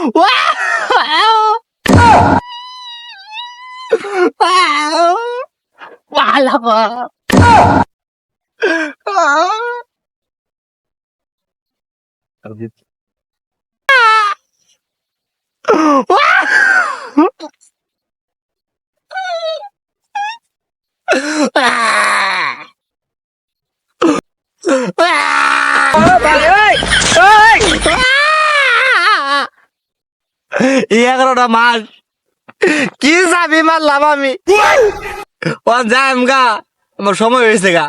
Wow! Wow! Quá lắm à! Tao biết. Ah! এগারোটা মাস। কি যাবি মারলাম আমি? ও যাই গা। আমার সময় হয়েছে গা।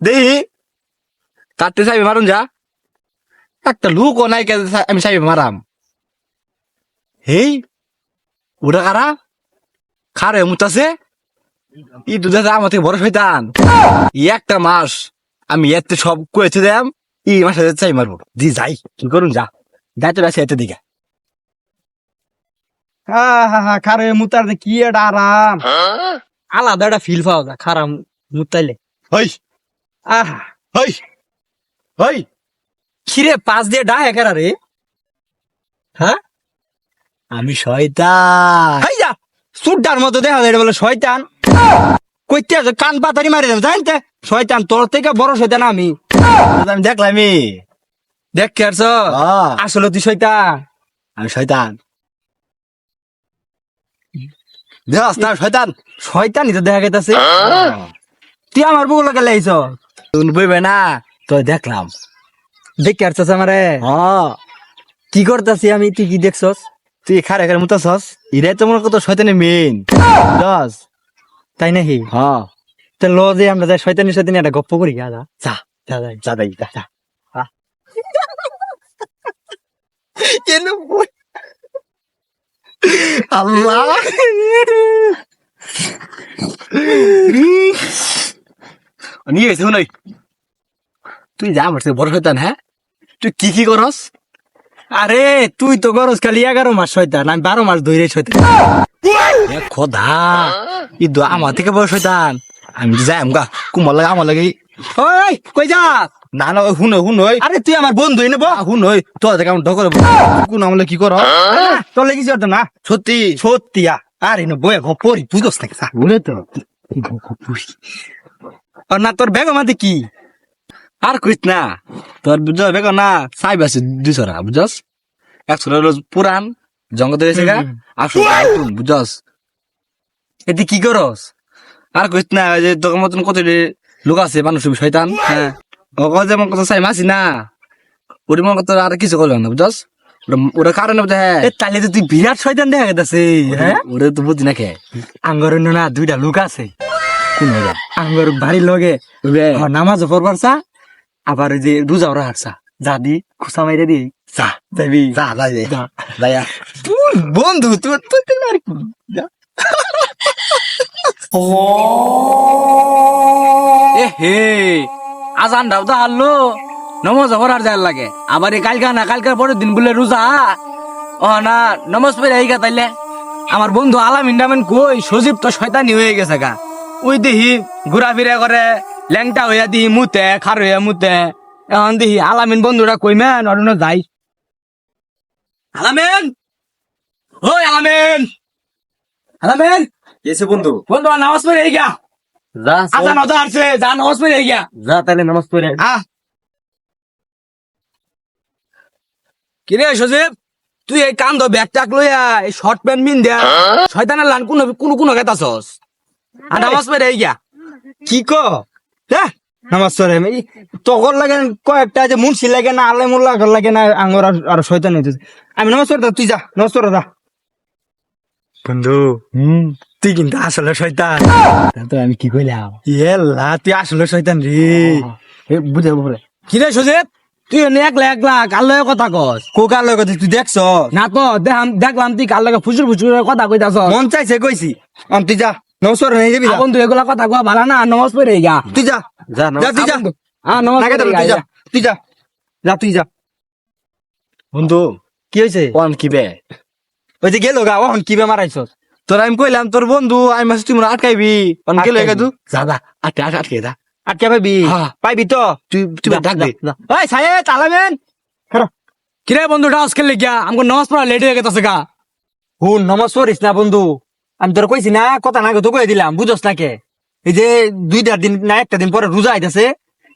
দেখি। কাটতে চাবি মারুন যা। একটা লুক ও নাই আমি চাবি মারাম। হেই, ওটা কারা? খারে মুতাছে? ই দুধে আমার থেকে বড় শৈতান ই একটা মাস আমি এতে সব কয়েছে দেম ই মাসে চাই মারবো। দি যাই। কি করুন যা। যাই তো আছে এতে হা খারে মুতার যে কি একটা আরাম। আলাদা একটা ফিল পাওয়া যায় মুতাইলে। হই। আহ। হই। হই। খিরে পাঁচ দিয়ে ডা একেরা রে হ্যাঁ আমি শয়তান। হাই যা। সুড্ডার মতো দেখা যায় এটা বলে শয়তান। কইতে আছে কান পাতারি মারি দেব জানতে শয়তান তোর থেকে বড় শয়তান আমি। আমি দেখলামই। দেখ আরছ? আসলে তুই শয়তান। আমি শয়তান। দেখ না শয়তান শয়তানই তো দেখা গেতাছে। তুই আমার বুক লাগে লাইছ? তুই বইবে না তো দেখলাম। দেখ কে আরছস আমারে। হ্যাঁ কি করতাছি আমি তুই কি দেখছস? তুই খারে খারে মুতাছস ইরে তো মনে কত শয়তানের মেন দস। তাই নাকি? হ্যাঁ তা ল যে আমরা যাই শয়তানি শয়তানি একটা গপ্প করি যা যা। যা যা যা যা কেন আল্লাহ নিয়ে গেছে শুনই। তুই যা থেকে বড় শয়তান হ্যাঁ? তুই কি কি করস? আরে তুই তো গরজ খালি এগারো মাস শয়তান আমি বারো মাস ধরে শয়তান। খোদা ই আমার থেকে বড় শয়তান। আমি যাই আমগা কুমার লাগে আমার লাগে। ওই কই যা না না শুন শুন ওই। আরে তুই আমার বন্ধু নেব। শুন ওই তো থেকে আমার ঢকর কোন আমলে কি কর? তোর লেগে যাতো না। সত্যি? সত্যি আরে না বয়ে গপরি বুঝস নাকি সা। বলে তো আর না তোর ব্যাগ আমাদের কি? আর কইস না তোর বুঝ বেগ না সাইব আছে দুইশো টাকা বুঝস একশো টাকা পুরান জঙ্গল গেছে গা আটশো বুঝস এদি কি করস? আর কইস না ওই যে তোর মতন কত লোক আছে মানুষ শয়তান হ্যাঁ। ও কয় যে মন কথা চাই মাসি না। ওরি মন কথা আর কিছু করল না বুঝস ওটা- ওটা কারণে বুঝে হ্যাঁ তাহলে তো তুই বিরাট শয়তান দেখা গেছে হ্যাঁ? ওরে তো বুঝি না খেয়ে আঙ্গর না দুইটা লোক আছে। কোন আঙ্গর বাড়ির লগে। নামাজ পড়বার চা আবার ওই যে রোজা ওরা হারসা যা দি খুসা মাইরে দি। যা। যাবি। যা যাই দে যা। তুই বন্ধু তুই তুই তুই আর যা। এ হে। আজান দাও তো হারলো নমাজ পড়ার যায় লাগে। আবার এই কালকা না কালকার পরের দিন বলে রোজা। ও না নমাজ পড়ে এই তাইলে। আমার বন্ধু আলাম ইন্ডামেন কই সজীব তো শয়তানি হয়ে গেছে গা। ওই দেখি ঘুরা ফিরা করে ল্যাংটা হইয়া দিহি মুতে খার হইয়া মুতে। এখন দেখি আলামিন বন্ধুরা কই ম্যান অন্য যাই। আলামিন! ওই আলামিন! আলামিন! এসে বন্ধু? বন্ধু নামাজ পড়ে এই গা যা আজান অদা আসছে যা নামাজ পড়ে এই যা তাহলে নামাজ পড়ে। আহ। কিরে সজীব? তুই এই কান্দ ব্যাগ টাক লইয়া এই শর্ট প্যান্ট মিন দেয়া শয়তানের লান কোন কোন কোন গেতাছস আর নামাজ পড়ে এই কি ক? হ্যাঁ নামাজ পড়ে এই তগর লাগে কয়েকটা যে মুন্সি লাগে না আলে মোল্লা ঘর লাগে না আঙ্গর আর- আর শয়তান হইতেছে। আমি নামাজ পড়ে তুই যা নামাজ পড়ে যা। বন্ধু হুম। তুই কিন্তু আসলে শয়তান। তো আমি কি কইলাম? ইয়েল্লা তুই আসলে শয়তান রে। এ বুঝে বলে কিরে সজীব তুই এনে একলা একলা কার লগে কথা কস? কোকার লগে তুই দেখছ? না তো দেখাম দেখলাম তুই কার লগে ফুচুর ফুচুর কথা কইতাছ। মন চাইছে কইছি। আম তুই যা পড়ে নিয়ে যাবি যা। বন্ধু এগুলা কথা কয়া ভালো না নামাজ পড়ে গা। তুই যা। যা যা তুই যা। হ্যাঁ নামাজ তুই যা। তুই যা। যা তুই যা। বন্ধু কি হয়েছে কোন কি বে? ওই যে গেল গা ওহন কি বেমার আইছস তোর আমি কইলাম তোর বন্ধু আমি মাসে তুই আটকাইবি। কোন গেলে আটকাইবি। গা তুই যা যা আটকে আটকে যা। আটকে পাইবি। পাইবি তো? তুই তুই ডাক দে। ওই সাহেব চালাবেন। কিরে বন্ধু ডাউস খেললে গিয়া আমাকে নামাজ পড়া লেট হয়ে গেছে গা। হুন নমাজ পড়িস না বন্ধু। আমি তোর কইছি না কথা না তো কই দিলাম বুঝস না কে? এই যে দুইটা দিন না একটা দিন পরে রোজা আইতাছে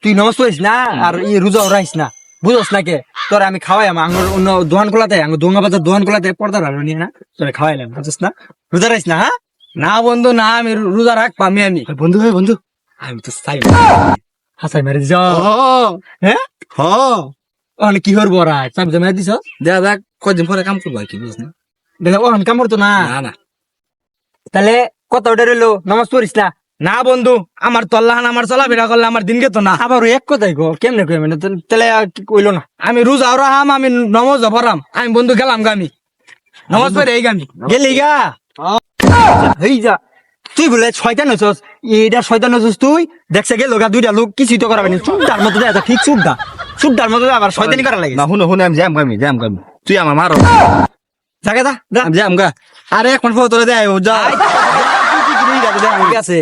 তুই নমাজ পড়িস না আর এই রোজা রাইস না বুঝস না কে? তোর আমি খাওয়াই আমার আঙ্গুর অন্য দোকান খোলাতে আঙ্গুর দোঙ্গা বাজার দোকান খোলাতে পর্দা রাখল নিয়ে না তোরে খাওয়াইলাম বুঝস না? রোজা রাইস না হ্যাঁ? না বন্ধু না আমি রোজা রাখ পামি আমি। বন্ধু ভাই বন্ধু। আমি তো চাই হাসাই মারি যা হ্যাঁ হ? ওখানে কি করব ওরা? চাবি জমা দিছ? দেখা যাক কদিন পরে কাম করব আর কি বুঝছ না? দেখো ওখানে কাম করতো না? না তাহলে কত ওটা রইল নামাজ পড়িস না? না বন্ধু আমার তল্লাহান আমার চলাফেরা করলে আমার দিন গেতো না। আবার এক কথাই গো কেমনে কই মানে তো- তাহলে কি কইলো না? আমি রোজা রাহাম আমি নমজ পড়াম আমি বন্ধু গেলাম গামি নমাজ পড়ে এই গামি গেলি গা? হেই যা তুই বলে শয়তান হচ্ছস এইটা শয়তান হচ্ছস তুই? দেখছে গেল গা দুইটা লোক কিছুই তো করাবে না। চুপটার মতো দেয় ঠিক চুপটা চুপটার মতো আবার শয়তানি করা লাগে। না শুনো শুনে আমি যাম গামি যাম গামি তুই আমার মারো। জায়গা দা দা আমি যাম গা। আরে এখন ফটো দেয় যা। আছে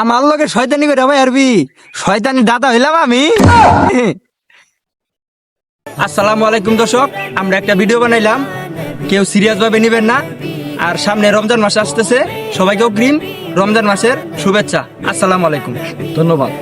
আমার লগে শয়তানি করে ভাই আরবি। শয়তানি দাদা হইলাম আমি। আসসালামু আলাইকুম দর্শক, আমরা একটা ভিডিও বানাইলাম। কেউ সিরিয়াস ভাবে নিবেন না। আর সামনে রমজান মাস আসতেছে। সবাইকেও গ্রিন রমজান মাসের শুভেচ্ছা। আসসালামু আলাইকুম। ধন্যবাদ।